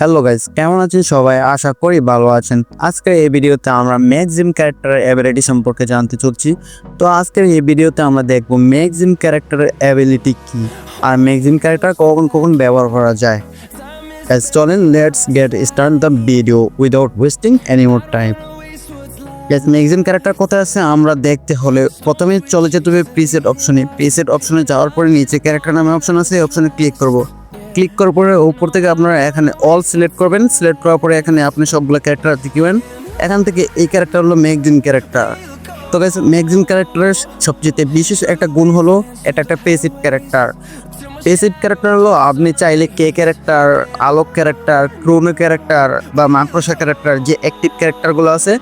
Hello guys কেমন আছেন সবাই? আশা করি ভালো আছেন। আজকের এই ভিডিওতে আমরা ম্যাক্সিম ক্যারেক্টারের অ্যাবিলিটি সম্পর্কে জানতে চলছি। তো আজকের এই ভিডিওতে আমরা দেখব ম্যাক্সিম ক্যারেক্টারের অ্যাবিলিটি কি আর ম্যাক্সিম ক্যারেক্টার কখন কখন ব্যবহার করা যায়। চলেন let's get start the video without wasting any more time Maxim character কোথায় আছে? আমরা দেখতে হলে প্রথমে চলে যেতে হবে প্রিসেট অপশনে প্রিসেট অপশনে যাওয়ার পরে নিচে ক্যারেক্টার নামে অপশন আছে, এই অপশনে ক্লিক করব। ক্লিক করার পরে উপর থেকে আপনারা এখানে অল সিলেক্ট করবেন। সিলেক্ট করার পরে এখানে আপনি সবগুলো ক্যারেক্টার দেখিবেন। এখান থেকে এই ক্যারেক্টার হলো ম্যাগজিন ক্যারেক্টার তো গাইস ম্যাগজিন ক্যারেক্টারের সবচেয়ে বিশেষ একটা গুণ হলো, এটা একটা পেসিভ ক্যারেক্টার পেসিভ ক্যারেক্টার হলো, আপনি চাইলে K character Alok character Chrono character বা মাকড়সা ক্যারেক্টার যে অ্যাক্টিভ ক্যারেক্টারগুলো আছে,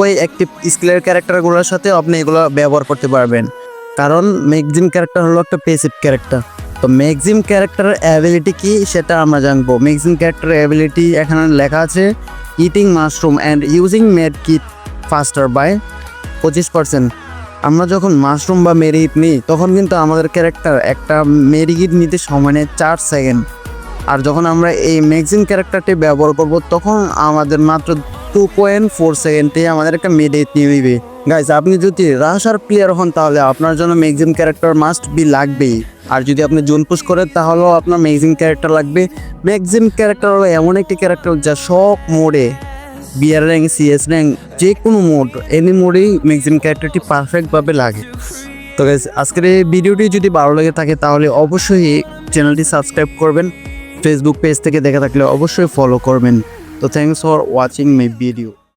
ওই অ্যাক্টিভ স্কিলের ক্যারেক্টারগুলোর সাথে আপনি এগুলো ব্যবহার করতে পারবেন। কারণ ম্যাগজিন ক্যারেক্টার হলো একটা পেসিভ ক্যারেক্টার তো ম্যাগজিম ক্যারেক্টারের অ্যাবিলিটি কি সেটা আমরা জানব। ম্যাগজিম ক্যারেক্টার অ্যাবিলিটি এখানে লেখা আছে eating mushroom and using med kit faster by পঁচিশ পার্সেন্ট আমরা যখন মাশরুম বা মেরিট নিই, তখন কিন্তু আমাদের ক্যারেক্টার একটা মেরিগিট নিতে সময় নেয় চার সেকেন্ড আর যখন আমরা এই ম্যাগজিন ক্যারেক্টারটি ব্যবহার করব, তখন আমাদের মাত্র টু পয়েন্ট ফোর সেকেন্ডে আমাদের একটা মেডিট নিয়ে নিবে। গাইজ আপনি যদি রাশার প্লেয়ার হন, তাহলে আপনার জন্য ম্যাগজিন ক্যারেক্টার মাস্ট বি লাগবেই। আর যদি আপনি জোন পুশ করেন, তাহলেও আপনার ম্যাগজিন ক্যারেক্টার লাগবে। ম্যাগজিন ক্যারেক্টার হলো এমন একটি ক্যারেক্টার যা সব মোডে বিআর র্যাঙ্ক সিএস র্যাঙ্ক যে কোনো মোড এনি মোডেই ম্যাগজিন ক্যারেক্টারটি পারফেক্টভাবে লাগে। তো গাইজ আজকের এই ভিডিওটি যদি ভালো লেগে থাকে, তাহলে অবশ্যই চ্যানেলটি সাবস্ক্রাইব করবেন। ফেসবুক পেজ থেকে দেখে থাকলে অবশ্যই ফলো করবেন। তো thanks for watching my video